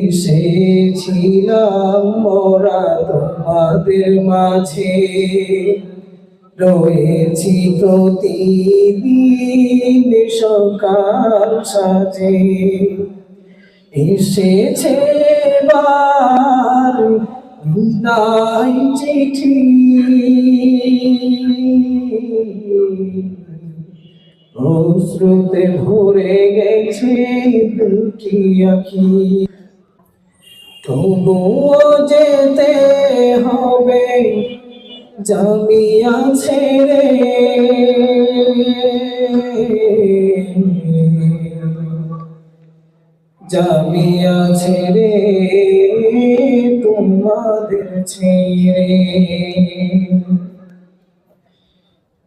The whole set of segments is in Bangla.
এসেছিলাম মোরা তোমাদের মাঝে। রয়েছি প্রতিদিন সকাল সাজে এসেছে বার বিদায় চিঠি। অশ্রুতে ভরে গেছে দুটি আখি। তবুও যেতে হবে জামিয়া ছেড়ে। জামিয়া ছেড়ে তোমাদের ছেড়ে।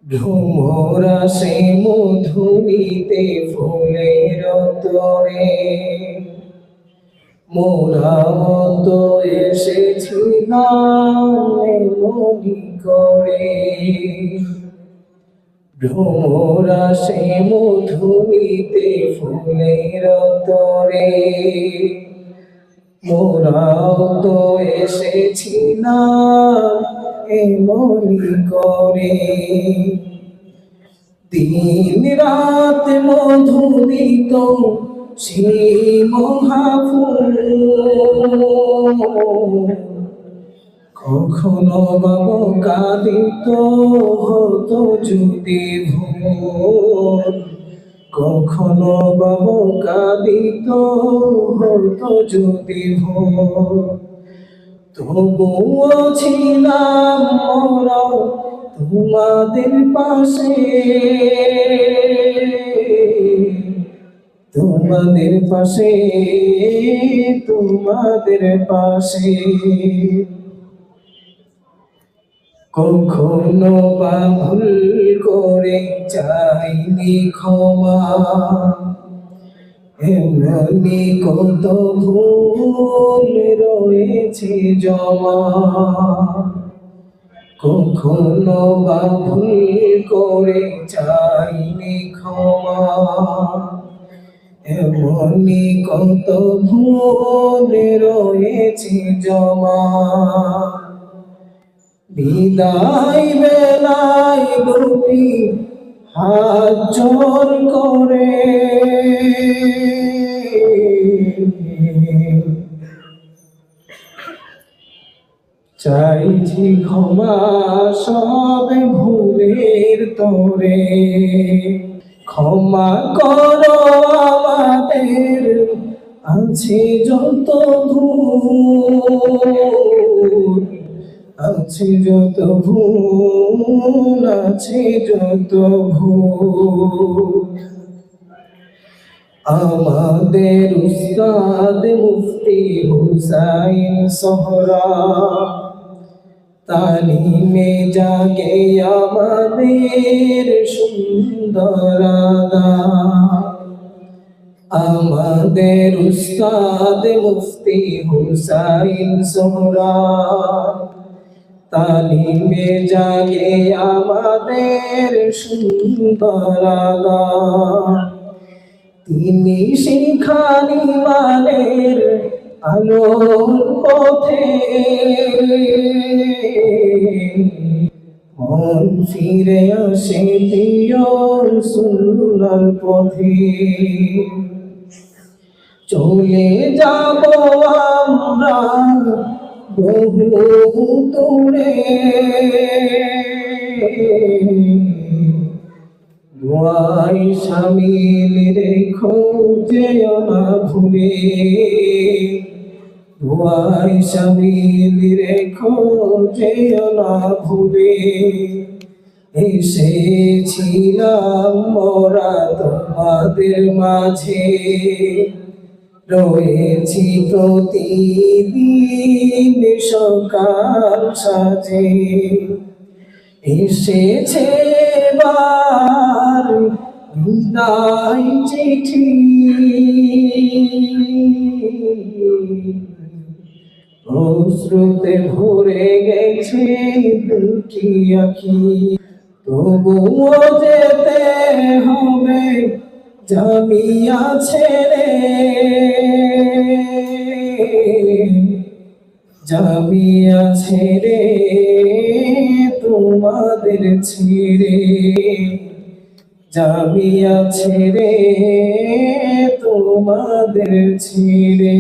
ভ্রমরা সে মধুরিতে ফুলের তরে। মোরা মতো এসেছিলাম মনি করে। ভ্রমরা সে মধুরিতে ফুলের তরে। মোরাও তো এসেছিলাম এমনি করে। দিন রাত মধু দিত মহাফুল কখনো বাব কাঁদিত হতো যদি ভোর। কখনো বাব কাঁদিত হতো যদি ভোর। তবুও ছিলাম তোমাদের পাশে। তোমাদের পাশে তোমাদের পাশে। কখনো বা ভুল করে চাইনি ক্ষমা। এমনি কত ভুল রয়েছে জমা। কখনো বা ভুল করে চাইনি ক্ষমা। এমনি কত ভুল রয়েছে জমা। বিদায় বেলায় গোপী হাত জোর করে। চাইছি ক্ষমা সব ভুলের তোরে। ক্ষমা করো আমাদের আছে যত ভুল আছে যত ভুল আছে যত আমাদের উস্তাদ মুফতি হুসাইন সোহরা তালিমে জাগে আমাদের সুন্দর আমাদের উস্তাদ মুফতি হুসাইন সোহরা তালিমে জাগে আমাদের সুন্দর তিনি শিখানি মানের আলোর পথে। মন ফিরে আসে প্রিয় সুন্দর পথে। চলে যাব আমরা বহু দূরে। দুয়াই সামিল রেখো, যেও না ভুলে। দুয়াই সামিল রেখো, যেও না ভুলে। এসেছিলাম মোরা তোমাদের মাঝে। রয়েছি প্রতিদিন সকাল সাজে এসেছে বার চিঠি। অশ্রুতে ভরে গেছে দুটি আখি। তবুও যেতে হবে জামিয়া ছেড়ে জামিয়া ছেড়ে তোমাদের ছিড়ে। জামিয়া ছেড়ে তোমাদের ছিড়ে।